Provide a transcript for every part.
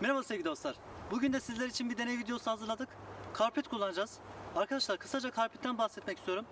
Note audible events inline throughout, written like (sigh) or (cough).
Merhaba sevgili dostlar. Bugün de sizler için bir deney videosu hazırladık. Karpet kullanacağız. Arkadaşlar kısaca karpetten bahsetmek istiyorum.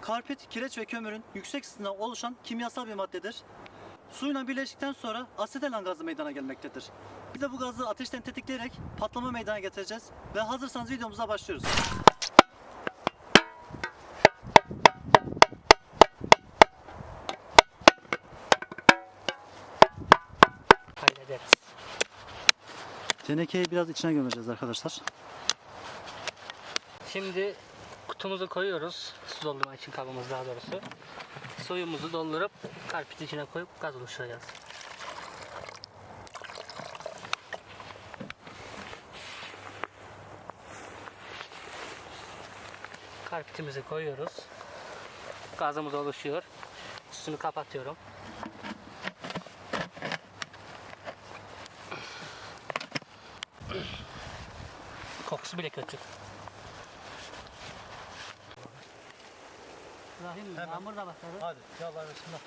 Karpet kireç ve kömürün yüksek ısısında oluşan kimyasal bir maddedir. Suyla birleştikten sonra asetelan gazı meydana gelmektedir. Biz de bu gazı ateşten tetikleyerek patlama meydana getireceğiz. Ve hazırsanız videomuza başlıyoruz. Tenekeyi biraz içine gömeceğiz arkadaşlar. Şimdi kutumuzu koyuyoruz. Su doldurma için kabımız daha doğrusu. Suyumuzu doldurup karpit içine koyup gaz oluşturacağız. Karpitimizi koyuyoruz. Gazımız oluşuyor. Üstünü kapatıyorum. Kokusu bile kötü. İbrahim yağmur da başladı. Hadi ya Allah bismillah.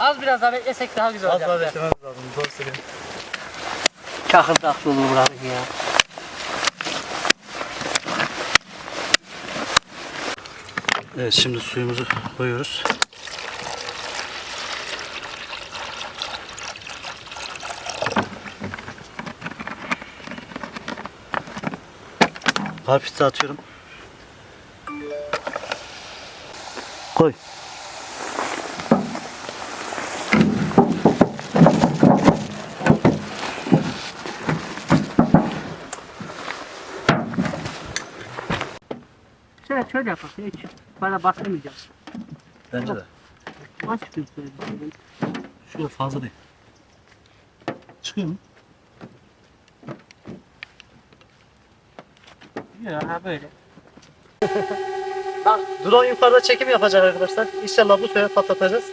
Az biraz daha beklesek daha güzel Az olacak. daha beklememiz lazım. Doğru söylüyorum. Çakırdak dolu bıraktık ya. Evet şimdi suyumuzu koyuyoruz. Karpiti atıyorum. Koy. Şöyle şöyle yapalım. Hiç bana bastırmayacağım. Bence de. Aç şöyle. Şurada fazla değil. Çıkıyor mu? Ya böyle. Bak drone yukarıda çekim yapacak arkadaşlar. İnşallah bu sefer patlatacağız.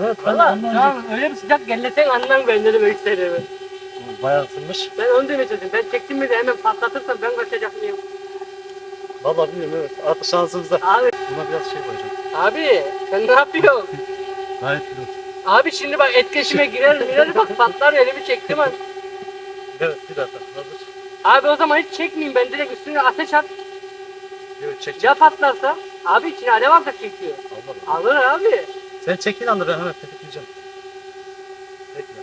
Evet, Valla tamam öyle bir sıcak gelleten andan gönderdim öykülerimi. Bayağı ısınmış. Ben onu çalıştım. Ben çektim mi de hemen patlatırsam ben kaçacak mıyım? Vallahi bilmiyorum evet. Artık şansımızda. Abi, Buna biraz şey koyacağım. abi sen ne yapıyorsun? (laughs) Gayet güzel. Abi şimdi bak etkileşime girer girer bak patlar elimi çektim an. Evet bir dakika. Hazır. Abi o zaman hiç çekmeyeyim ben direkt üstüne ateş at. Evet çek. Ya patlarsa? Abi içine alev alsa çekiyor. Allah Allah. Alır abi. Sen çekin andır hemen tetikleyeceğim. Bekle.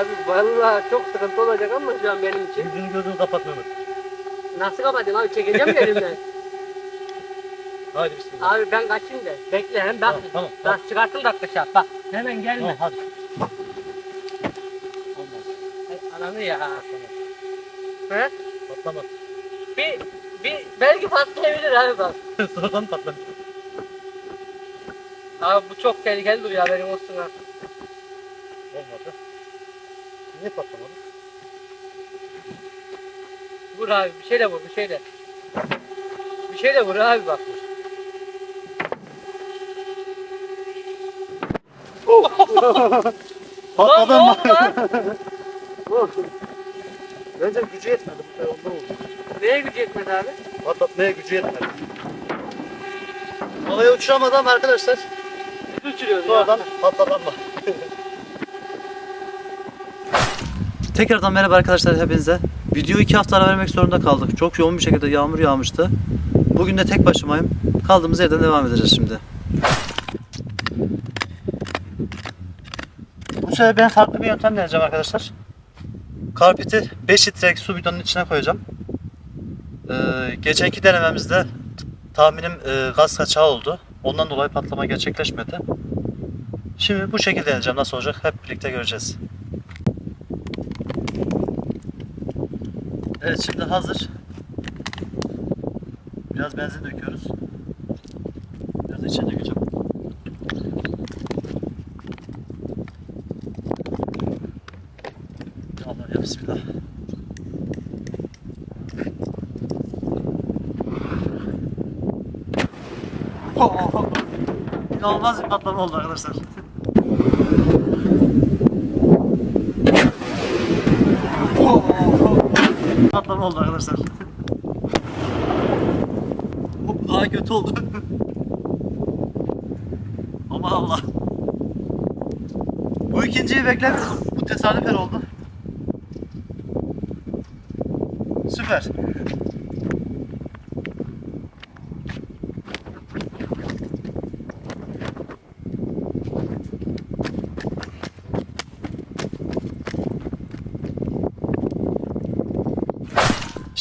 Abi vallahi çok sıkıntı olacak ama şu an benim için. Yüzünü gözünü kapat Mehmet. Nasıl kapatayım abi çekeceğim ya elimden. (laughs) Haydi bismillah. abi ben kaçayım da. Bekle hem bak. Tamam tamam. Bak çıkarttım da dışarı bak. Hemen gelme. Tamam hadi. Olmaz. Ay, ananı ya. He? Patlamaz. Bir, bir belki patlayabilir abi bak. (laughs) Sonradan patlar. Abi bu çok tehlikeli duruyor haberin olsun ha. Olmadı. Niye patlamadı? Vur abi bir şeyle vur bir şeyle. Bir şeyle vur abi bak. Lan ne oldu lan? Bence gücü yetmedi. Bu sefer ondan oldu. Neye gücü yetmedi abi? Patlatmaya gücü yetmedi. Havaya ama arkadaşlar. Uçuruyoruz ya. Sonradan patlatanma. Tekrardan merhaba arkadaşlar hepinize. Video iki hafta ara vermek zorunda kaldık. Çok yoğun bir şekilde yağmur yağmıştı. Bugün de tek başımayım. Kaldığımız yerden devam edeceğiz şimdi. Bu sefer ben farklı bir yöntem deneyeceğim arkadaşlar. Karpiti 5 litrelik su bidonunun içine koyacağım. Ee, geçenki denememizde tahminim e, gaz kaçağı oldu. Ondan dolayı patlama gerçekleşmedi. Şimdi bu şekilde deneyeceğim. Nasıl olacak? Hep birlikte göreceğiz. Evet şimdi hazır. Biraz benzin döküyoruz. Biraz içine dökeceğim. Allah ya Bismillah. İnanılmaz bir patlama oldu arkadaşlar. patlama oldu arkadaşlar. (laughs) Hop daha kötü oldu. (laughs) Ama Allah. Bu ikinciyi beklemiyordum. Bu tesadüfen oldu. Süper.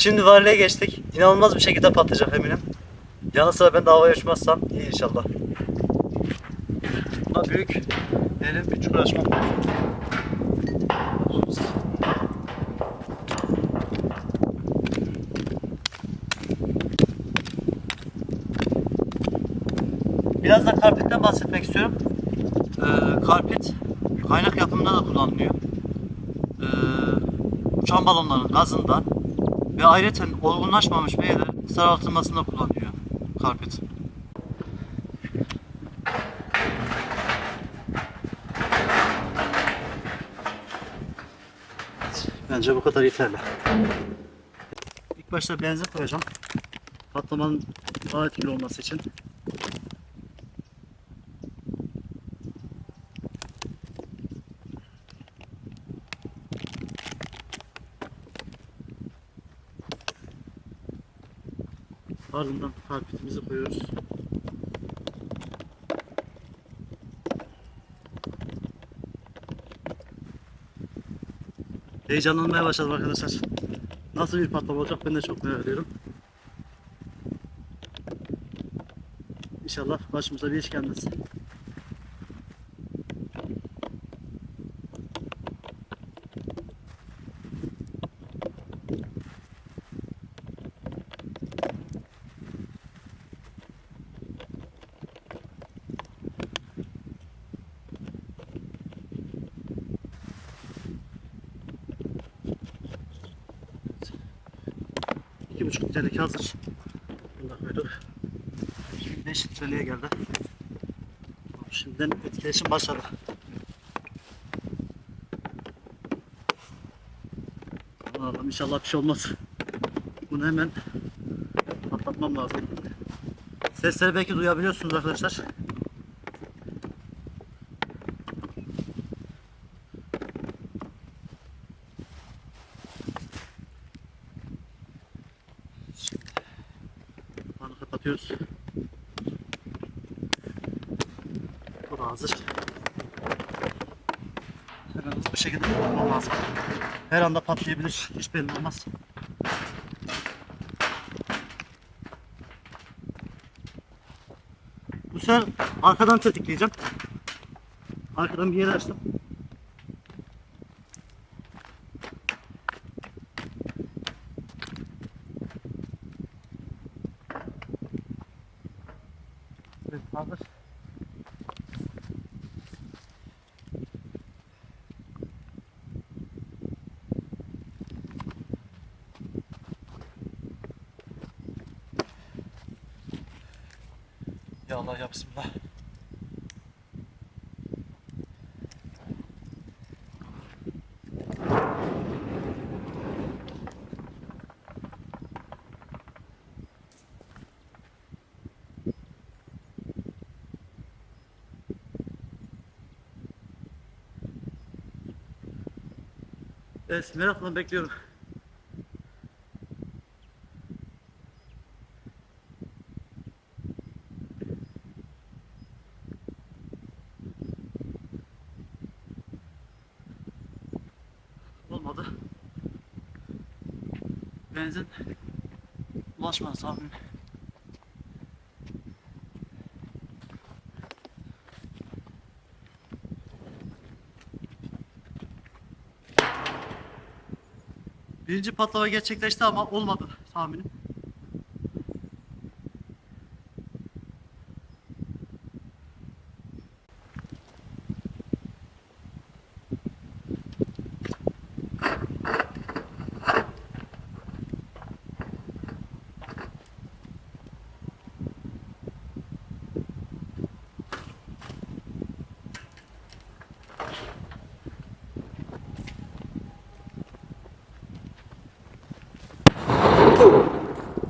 Şimdi varliğe geçtik. İnanılmaz bir şekilde patlayacak eminim. Yanı sıra ben de havaya uçmazsam iyi inşallah. Buna büyük derin bir çukur lazım. Biraz da karpitten bahsetmek istiyorum. Ee, karpit kaynak yapımında da kullanılıyor. Ee, uçan balonların gazında ve ayrıca olgunlaşmamış meyvelerin sarartılmasında kullanılıyor karpit. Bence bu kadar yeterli. İlk başta benzin koyacağım. Patlamanın daha etkili olması için. Ardından karpitimizi koyuyoruz. Heyecanlanmaya başladım arkadaşlar. Nasıl bir patlama olacak ben de çok merak ediyorum. İnşallah başımıza bir iş gelmesin. 2,5 litrelik hazır. Bunu da koyduk. 5 litreliğe geldi. Şimdiden etkileşim başladı. Allah'ım inşallah bir şey olmaz. Bunu hemen patlatmam lazım. Sesleri belki duyabiliyorsunuz arkadaşlar. Kapatıyoruz. Bu da hazır. Hemen bir şekilde kapatmam lazım. Her anda patlayabilir. Hiç belli olmaz. Bu sefer arkadan tetikleyeceğim. Arkadan bir yere açtım. Hazır. Ya Allah ya Bismillah. Evet, merakla bekliyorum. Olmadı. Benzin ulaşmadı tahmin. Birinci patlama gerçekleşti ama olmadı tahminim.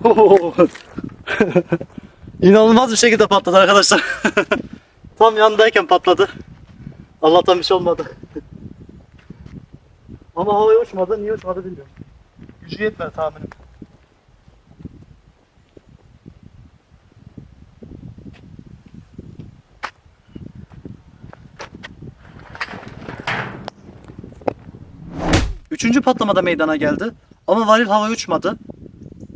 (laughs) İnanılmaz bir şekilde patladı arkadaşlar. (laughs) Tam yanındayken patladı. Allah'tan bir şey olmadı. (laughs) Ama havaya uçmadı. Niye uçmadı bilmiyorum. Gücü yetmedi tahminim. Üçüncü patlamada meydana geldi. Ama varil havaya uçmadı.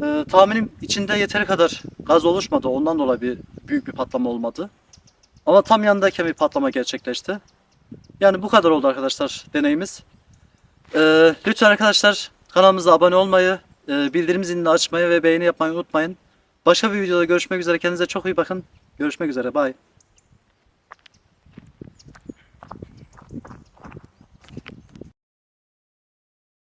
Ee, tahminim içinde yeteri kadar gaz oluşmadı. Ondan dolayı bir büyük bir patlama olmadı. Ama tam yanındayken bir patlama gerçekleşti. Yani bu kadar oldu arkadaşlar deneyimiz. Ee, lütfen arkadaşlar kanalımıza abone olmayı, e, bildirim zilini açmayı ve beğeni yapmayı unutmayın. Başka bir videoda görüşmek üzere. Kendinize çok iyi bakın. Görüşmek üzere. Bye.